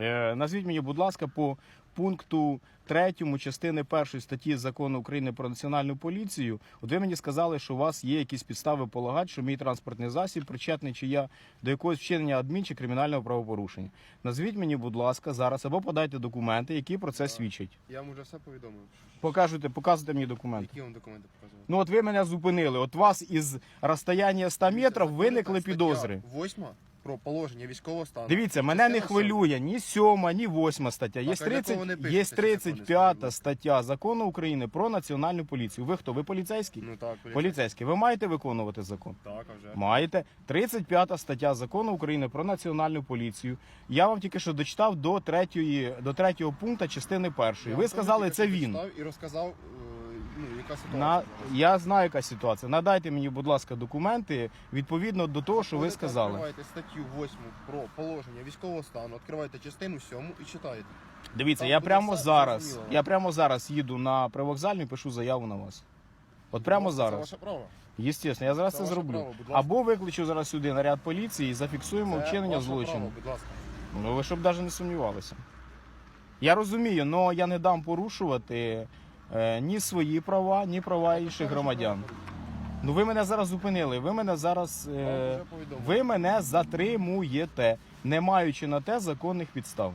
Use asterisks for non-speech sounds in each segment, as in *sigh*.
Е, назвіть мені, будь ласка, по пункту 3 частини 1 статті закону України про національну поліцію. От ви мені сказали, що у вас є якісь підстави полагати, що мій транспортний засіб причетний чи я до якогось вчинення адмін чи кримінального правопорушення. Назвіть мені, будь ласка, зараз або подайте документи, які про це свідчать. Я вам вже все повідомив. Покажете, показуйте мені документи. Які вам документи показувати? Ну от ви мене зупинили. От вас із розстояння 100 метрів виникли підозри. Восьма про положення військового стану. Дивіться, мене не хвилює ні сьома, ні восьма стаття. Є Так, а для 30, кого є пишете, що 35 закони стаття закону України про національну поліцію. Ви хто? Ви поліцейський? Ну так, поліцейський. Поліцейський. Ви маєте виконувати закон? Так, а вже. Маєте 35 стаття закону України про національну поліцію. Я вам тільки що дочитав до третьої до третього пункту частини першої. Я Ви сказали, тільки це що він. прочитав І розказав, е, ну, яка ситуація. На зараз. я знаю, яка ситуація. Надайте мені, будь ласка, документи відповідно до того, що ви Заходите, сказали. Відкривайте статтю 8 про положення військового стану, відкривайте частину 7 і читаєте. Дивіться, Там я буде прямо все зараз. зрозуміло. Я прямо зараз їду на привокзальну і пишу заяву на вас. От прямо Це зараз. ваше право. Єстественно, я зараз Це це ваше зроблю. право, будь ласка. Або викличу зараз сюди наряд поліції і зафіксуємо Це вчинення ваше злочину. право, будь ласка. Ну ви щоб навіть не сумнівалися. Я розумію, але я не дам порушувати ні свої права, ні права інших громадян. Ну ви мене зараз зупинили. Ви мене зараз. Е, ви мене затримуєте, не маючи на те законних підстав.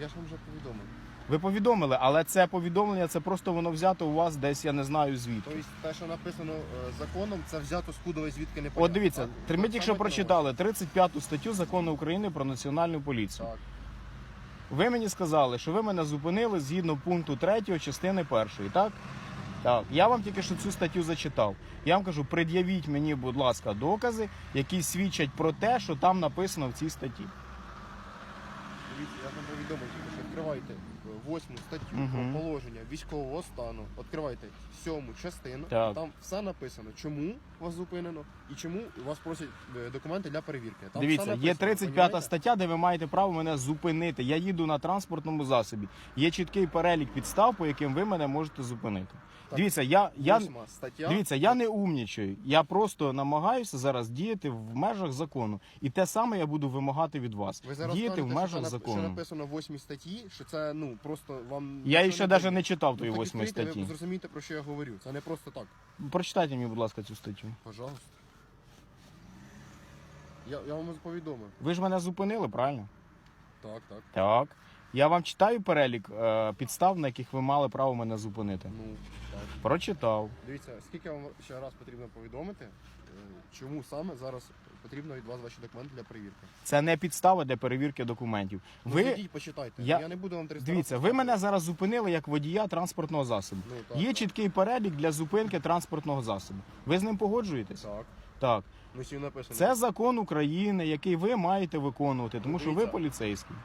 Я ж вам вже повідомив. Ви повідомили, але це повідомлення це просто воно взято у вас десь, я не знаю звідки. Тобто те, що написано е, законом, це взято з кудової звідки не От дивіться, ми тільки що прочитали 35 статтю закону України про національну поліцію. Так. Ви мені сказали, що ви мене зупинили згідно пункту 3 частини 1, так? Так, я вам тільки що цю статтю зачитав. Я вам кажу, пред'явіть мені, будь ласка, докази, які свідчать про те, що там написано в цій статті. Дивіться, я вам повідомив, що відкривайте е, восьму статтю Мгм. про положення військового стану, відкривайте сьому частину, Так. там все написано, чому вас зупинено і чому вас просять е, документи для перевірки. Там Дивіться, є написано, 35 понімаєте? стаття, де ви маєте право мене зупинити. Я їду на транспортному засобі. Є чіткий перелік підстав, по яким ви мене можете зупинити. Так, Дивіться, я, я, Восьма стаття. Дивіться, я не умнічаю. Я просто намагаюся зараз діяти в межах закону. І те саме я буду вимагати від вас. Ви зараз Діяти в кажете, межах що, нап- що закону. написано в восьмій статті, що це ну просто вам Я ще навіть не читав тої восьмої відкрийте, статті. Ви зрозумієте, про що я говорю. Це не просто так. Прочитайте мені, будь ласка, цю статтю. Пожалуйста. Я, я вам повідомив. Ви ж мене зупинили, правильно? Так, так. Так. Я вам читаю перелік е, підстав, на яких ви мали право мене зупинити. Ну, так. Прочитав. Дивіться, скільки вам ще раз потрібно повідомити, е, чому саме зараз потрібно від вас ваші документи для перевірки. Це не підстава для перевірки документів. Ну, Ви зайдіть, почитайте. Я- Я... не буду вам 300 дивіться, ви мене зараз зупинили як водія транспортного засобу. Ну, так, Є так. чіткий перелік для зупинки транспортного засобу. Ви з ним погоджуєтесь? Так. Так. Ну, всі написано. Це закон України, який ви маєте виконувати, тому що ви Дивіться. поліцейський.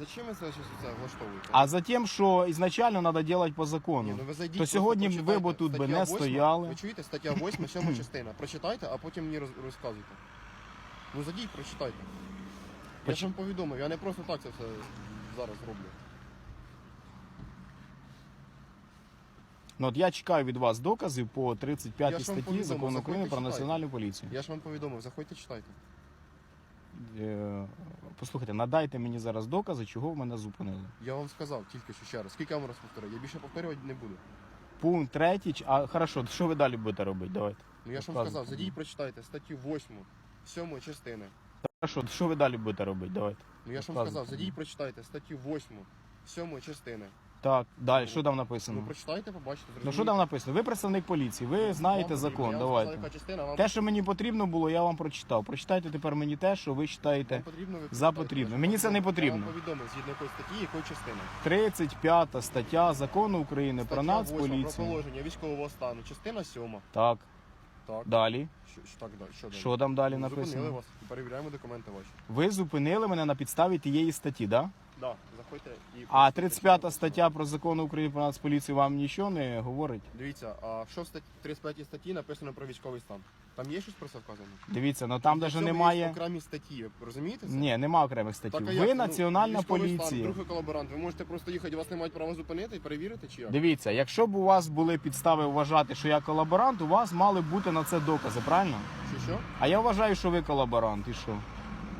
Зачем ви щось це влаштовуєте? А за тим, що ізначально треба робити по Ні, закону. ну ви зайдіть, то просто сьогодні ви прочитайте. б тут би Стаття не восьма, стояли. Ви чуєте, стаття 8, 7 частина. Прочитайте, а потім мені роз- розказуйте. Ну зайдіть, прочитайте. Я ж вам повідомив, я не просто так це все зараз роблю. Ну от я чекаю від вас доказів по Я 35 ж вам статті повідомив, закону України про національну поліцію. Я ж вам повідомив, заходьте, читайте. Е, Послухайте, надайте мені зараз докази, чого в мене зупинили. Я вам сказав тільки що ще раз. Скільки я вам раз повторю? Я більше повторювати не буду. Пункт третій. А хорошо, що ви далі будете робити? Давайте. Ну я ж вам сказав, зайдіть, прочитайте статтю 8, 7 частини. Хорошо, що ви далі будете робити? Давайте. Ну я ж вам сказав, зайдіть, прочитайте статтю 8, 7 частини. Так, далі, що там Ну написано? прочитайте, побачите, Ну що там написано? Ви представник поліції, ви знаєте закон. Давайте. Те, що мені потрібно було, я вам прочитав. Прочитайте тепер мені те, що ви потрібно, за потрібне. Мені це не потрібно. Я вам повідомив, згідно якої статті, якої частини. 35 стаття закону України про Стаття 8 про нацполіцію. положення військового стану, частина 7. Так, Так. далі. Що, що, так? Що далі? Що там далі Ну, Зупинили написано? вас, перевіряємо документи ваші. Ви зупинили мене на підставі тієї статті, так? Да? Да, заходьте і... А 35 стаття про закон України про нацполіцію вам нічого не говорить? Дивіться, а що в статті, 35 статті написано про військовий стан? Там є щось про це вказано? Дивіться, ну там навіть немає. окремі статті, ви розумієте це? Ні, нема окремих Так, статтів. а як Ви? Ну, національна військовий поліція. Стан, другий колаборант. Ви можете просто їхати, вас не мають права зупинити і перевірити, чи як? Дивіться, якщо б у вас були підстави вважати, що я колаборант, у вас мали бути на це докази, правильно? Чи що? А я вважаю, що ви колаборант, і що?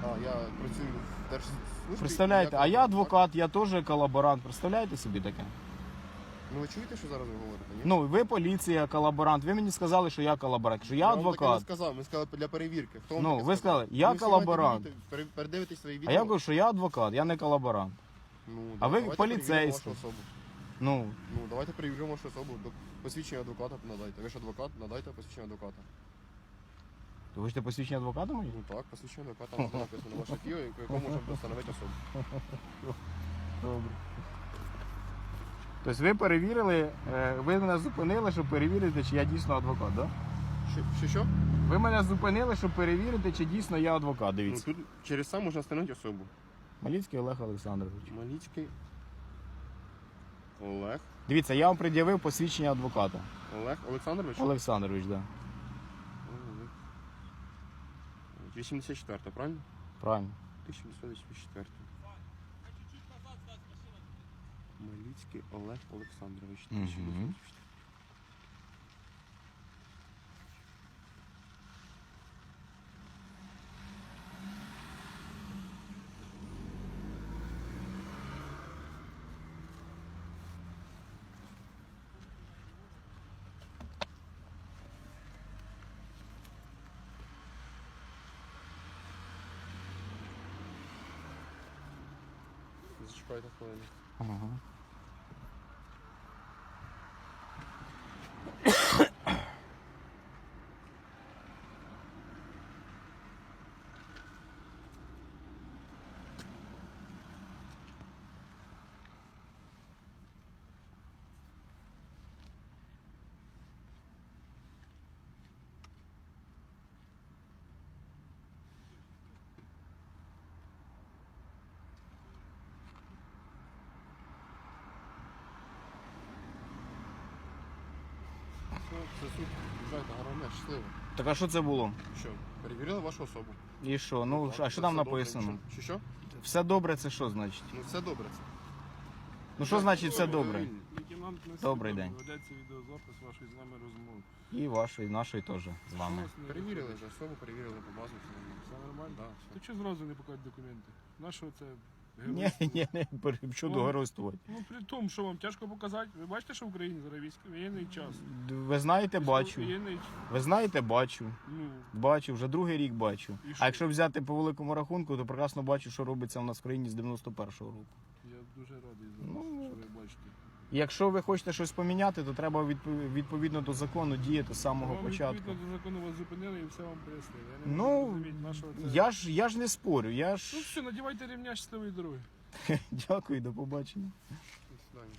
Я працюю в держслужбі. Представляєте, а я адвокат, я теж колаборант. Представляєте собі таке? Ну ви чуєте, що зараз ви говорите? Ні? Ну, ви поліція, колаборант. Ви мені сказали, що я колаборант. Що я вам таке не адвокат. сказав, ми сказали для перевірки. Хто вам Ну, таке ви сказав? сказали, я Ви всі колаборант. маєте відео, пере- Передивитесь свої А я кажу, що я адвокат, я не колаборант. Ну, А ви давайте поліцейський. вашу особу. Ну, Ну, давайте перевіримо вашу особу. До- Посвідчення адвоката надайте. Ви ж адвокат, надайте посвідчення адвоката. Ви хочете посвідчення адвоката мені? Ну так, посвідчення адвоката там написано ваше по якому можемо встановити особу. Добре. Тобто ви перевірили, е, ви мене зупинили, щоб перевірити, чи я дійсно адвокат, так? Да? Що, що? що? Ви мене зупинили, щоб перевірити, чи дійсно я адвокат. Ну, Дивіться. тут через сам можна встановити особу. Маліцький Олег Олександрович. Маліцький Олег. Дивіться, я вам пред'явив посвідчення адвоката. Олег Олександрович? Олександрович, так. Да. 84, правильно? Правильно. 1884. Маліцький Олег Олександрович. 1884. destroy the coin. Uh-huh. Це суд. Бажайте, гарного щасливо. Так а що це було? Що, перевірили вашу особу? І що? Ну, Так, а що там написано? Що, що? Все добре, це що значить? Ну все добре це. Ну що значить все добре? Лейтенант Добрий день. Ведеться відеозапис вашої з нами розмови. І вашої, і нашої теж з вами. Перевірили вже особу, перевірили по базу. все нормально. Все нормально? Да, все. То чого зразу не показати документи? Нашого це Ні, ні, ні, чудо геройствувати. Ну при тому, що вам тяжко показати. Ви бачите, що в Україні зараз військовий час. Ви знаєте, бачу. Ви знаєте, бачу. ну, Бачу, вже другий рік бачу. І що? А якщо взяти по великому рахунку, то прекрасно бачу, що робиться у нас в країні з 91-го року. я дуже радий за вас, Ну, що ви Якщо ви хочете щось поміняти, то треба відпо- відповідно до закону діяти з самого вам початку. відповідно до закону вас зупинили і все вам пояснили. Я не Ну, це... Я ж я ж не спорю, я ж Ну все, надівайте рівня щасливої дороги. *laughs* дякую, до побачення. До свидання.